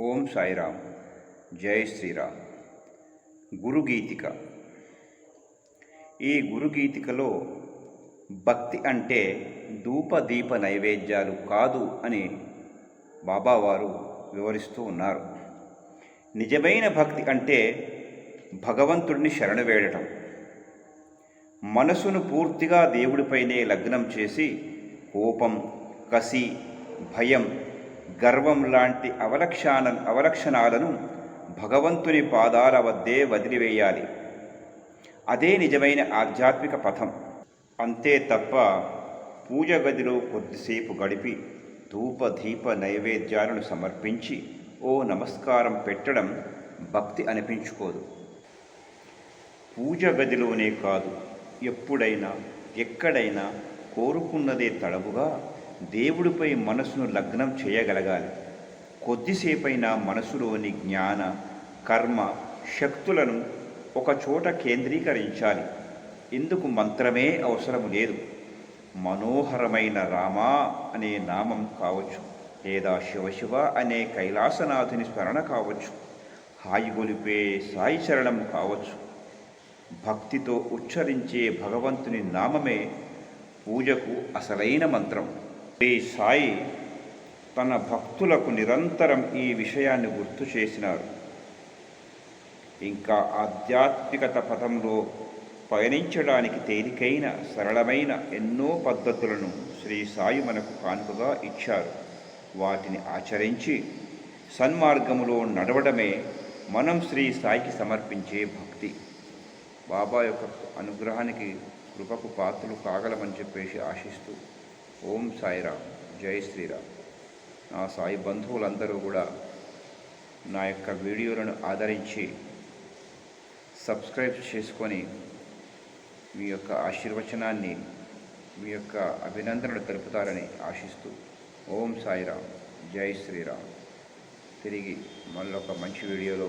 ఓం సాయిరామ్. జై శ్రీరామ్. గురుగీతిక ఈ గురుగీతికలో భక్తి అంటే ధూపదీప నైవేద్యాలు కాదు అని బాబావారు వివరిస్తూ ఉన్నారు. నిజమైన భక్తి అంటే భగవంతుడిని శరణు వేడటం మనసును పూర్తిగా దేవుడిపైనే లగ్నం చేసి కోపం కసి భయం గర్వం లాంటి అవలక్షణ అవలక్షణాలను భగవంతుని పాదాల వద్దే వదిలివేయాలి. అదే నిజమైన ఆధ్యాత్మిక పథం. అంతే తప్ప పూజ గదిలో కొద్దిసేపు గడిపి ధూపధీప నైవేద్యాలను సమర్పించి ఓ నమస్కారం పెట్టడం భక్తి అనిపించుకోదు. పూజ గదిలోనే కాదు ఎప్పుడైనా ఎక్కడైనా కోరుకున్నదే తడవుగా దేవుడిపై మనసును లగ్నం చేయగలగాలి. కొద్దిసేపైనా మనసులోని జ్ఞాన కర్మ శక్తులను ఒక చోట కేంద్రీకరించాలి. ఇందుకు మంత్రమే అవసరం లేదు. మనోహరమైన రామా అనే నామం కావచ్చు. లేదా శివశివ అనే కైలాసనాథుని స్మరణ కావచ్చు. హాయిగొలిపే సాయిచరణం కావచ్చు. భక్తితో ఉచ్చరించే భగవంతుని నామమే పూజకు అసలైన మంత్రం. శ్రీ సాయి తన భక్తులకు నిరంతరం ఈ విషయాన్ని గుర్తు చేసినారు ఇంకా ఆధ్యాత్మికత పథంలో పయనించడానికి తేలికైన సరళమైన ఎన్నో పద్ధతులను శ్రీ సాయి మనకు కానుకగా ఇచ్చారు. వాటిని ఆచరించి సన్మార్గములో నడవడమే మనం శ్రీ సాయికి సమర్పించే భక్తి. బాబా యొక్క అనుగ్రహానికి కృపకు పాత్రలు కాగలమని చెప్పేసి ఆశిస్తూ ఓం సాయిరామ్. జై శ్రీరామ్. నా సాయి బంధువులందరూ కూడా నా యొక్క వీడియోలను ఆదరించి సబ్స్క్రైబ్ చేసుకొని మీ యొక్క ఆశీర్వచనాన్ని మీ యొక్క అభినందనలు తెలుపుతారని ఆశిస్తూ ఓం సాయిరామ్. జై శ్రీరామ్. తిరిగి మళ్ళొక మంచి వీడియోలో